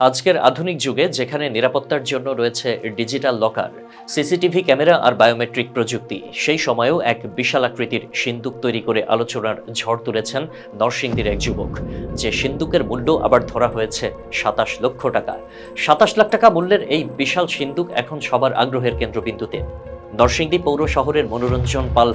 আজকের আধুনিক যুগে যেখানে নিরাপত্তার জন্য রয়েছে ডিজিটাল লকার, সিসিটিভি ক্যামেরা আর বায়োমেট্রিক প্রযুক্তি, সেই সময়েও এক বিশাল আকৃতির সিন্দুক তৈরি করে আলোচনার ঝড় তুলেছেন নরসিংদীর এক যুবক। যে সিন্দুকের মূল্য আবার ধরা হয়েছে সাতাশ লক্ষ টাকা। সাতাশ লাখ টাকা মূল্যের এই বিশাল সিন্দুক এখন সবার আগ্রহের কেন্দ্রবিন্দুতে। নরসিংদী পৌর শহরের মনোরঞ্জন পাল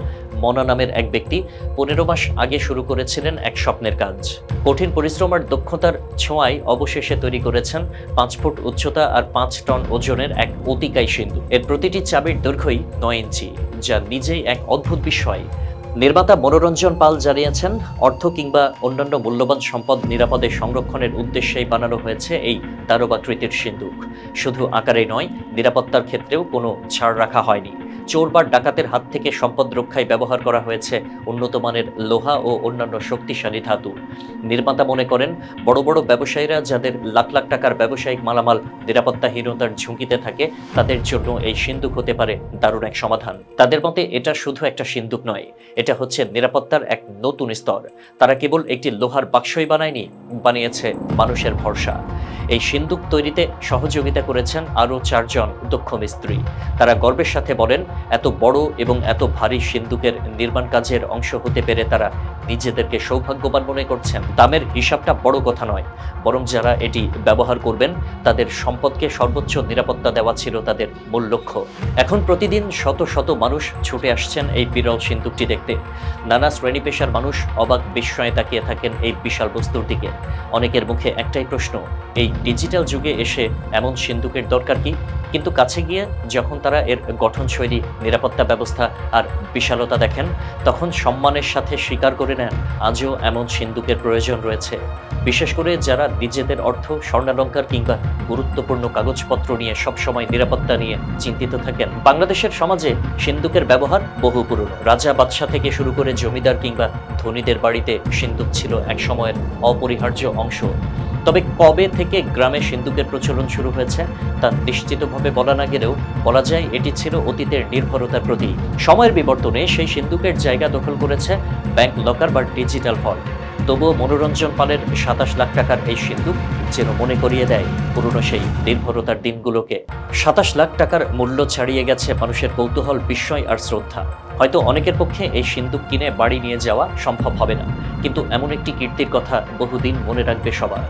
মনা নামের এক ব্যক্তি পনেরো মাস আগে শুরু করেছিলেন এক স্বপ্নের কাজ। কঠিন পরিশ্রম আর দক্ষতার ছোঁয়ায় অবশেষে তৈরি করেছেন পাঁচ ফুট উচ্চতা আর পাঁচ টন ওজনের এক অতিকায় সিন্ধু। এর প্রতিটি চাবির দৈর্ঘ্যই নয় ইঞ্চি, যা নিজেই এক অদ্ভুত বিষয়। নির্মাতা মনোরঞ্জন পাল জানিয়েছেন, অর্থ কিংবা অন্যান্য মূল্যবান সম্পদ নিরাপদে সংরক্ষণের উদ্দেশ্যেই বানানো হয়েছে এই তারবাকৃতির সিন্দুক। শুধু আকারে নয়, নিরাপত্তার ক্ষেত্রেও কোনো ছাড় রাখা হয়নি। চোর বা ডাকাতের হাত থেকে সম্পদ রক্ষায় ব্যবহার করা হয়েছে উন্নত মানের লোহা ও অন্যান্য শক্তিশালী ধাতু। নির্মাতা মনে করেন, বড় বড় ব্যবসায়ীরা যাদের লাখ লাখ টাকার ব্যবসায়িক মালামাল নিরাপত্তাহীনতার ঝুঁকিতে থাকে, তাদের জন্য এই সিন্দুক হতে পারে দারুণ এক সমাধান। তাদের মতে এটা শুধু একটা সিন্দুক নয় এটা হচ্ছে নিরাপত্তার এক নতুন স্তর। তারা কেবল একটি লোহার বাক্সই বানায়নি বানিয়েছে মানুষের ভরসা। এই সিন্দুক তৈরিতে সহযোগিতা করেছেন আরও চারজন দক্ষ মিস্ত্রি। তারা গর্বের সাথে বলেন, এত বড় এবং এত ভারী সিন্দুকের নির্মাণ কাজের অংশ হতে পেরে তারা নিজেদেরকে সৌভাগ্যবান মনে করছেন। দামের হিসাবটা বড় কথা নয়, বরং যারা এটি ব্যবহার করবেন, তাদের সম্পদকে সর্বোচ্চ নিরাপত্তা দেওয়া ছিল তাদের মূল লক্ষ্য। এখন প্রতিদিন শত শত মানুষ ছুটে আসছেন এই বিরল সিন্দুকটি দেখতে। নানা শ্রেণি পেশার মানুষ অবাক বিস্ময়ে তাকিয়ে থাকেন এই বিশাল বস্তুর দিকে। অনেকের মুখে একটাই প্রশ্ন, এই ডিজিটাল যুগে এসে এমন সিন্ধুকের দরকার কি? কিন্তু কাছে গিয়ে যখন তারা এর গঠনশৈলী, নিরাপত্তা ব্যবস্থা আর বিশালতা দেখেন, তখন সম্মানের সাথে স্বীকার করে নেন, আজও এমন সিন্ধুকের প্রয়োজন রয়েছে। বিশেষ করে যারা নিজেদের অর্থ স্বর্ণালঙ্কার কিংবা গুরুত্বপূর্ণ কাগজপত্র নিয়ে সবসময় নিরাপত্তা নিয়ে চিন্তিত থাকেন। বাংলাদেশের সমাজে সিন্দুকের ব্যবহার বহু পুরনো। রাজা বাদশাহ থেকে শুরু করে জমিদার কিংবা ধনীদের বাড়িতে সিন্দুক ছিল এক সময়ের অপরিহার্য অংশ। তবে কবে থেকে গ্রামে সিন্দুকের প্রচলন শুরু হয়েছে, তা নিশ্চিতভাবে বলা না গেলেও বলা যায় এটি ছিল অতীতের নির্ভরতার প্রতি সময়ের বিবর্তনে সেই সিন্দুকের জায়গা দখল করেছে ব্যাংক লকার বা ডিজিটাল ফল্ট। তবুও মনোরঞ্জন পালের সাতাশ লাখ টাকার এই সিন্দুক যেন মনে করিয়ে দেয় পুরনো সেই নির্ভরতার দিনগুলোকে। সাতাশ লাখ টাকার মূল্য ছাড়িয়ে গেছে মানুষের কৌতূহল, বিস্ময় আর শ্রদ্ধা। হয়তো অনেকের পক্ষে এই সিন্দুক কিনে বাড়ি নিয়ে যাওয়া সম্ভব হবে না। কিন্তু এমন একটি কীর্তির কথা বহুদিন মনে রাখবে সবার।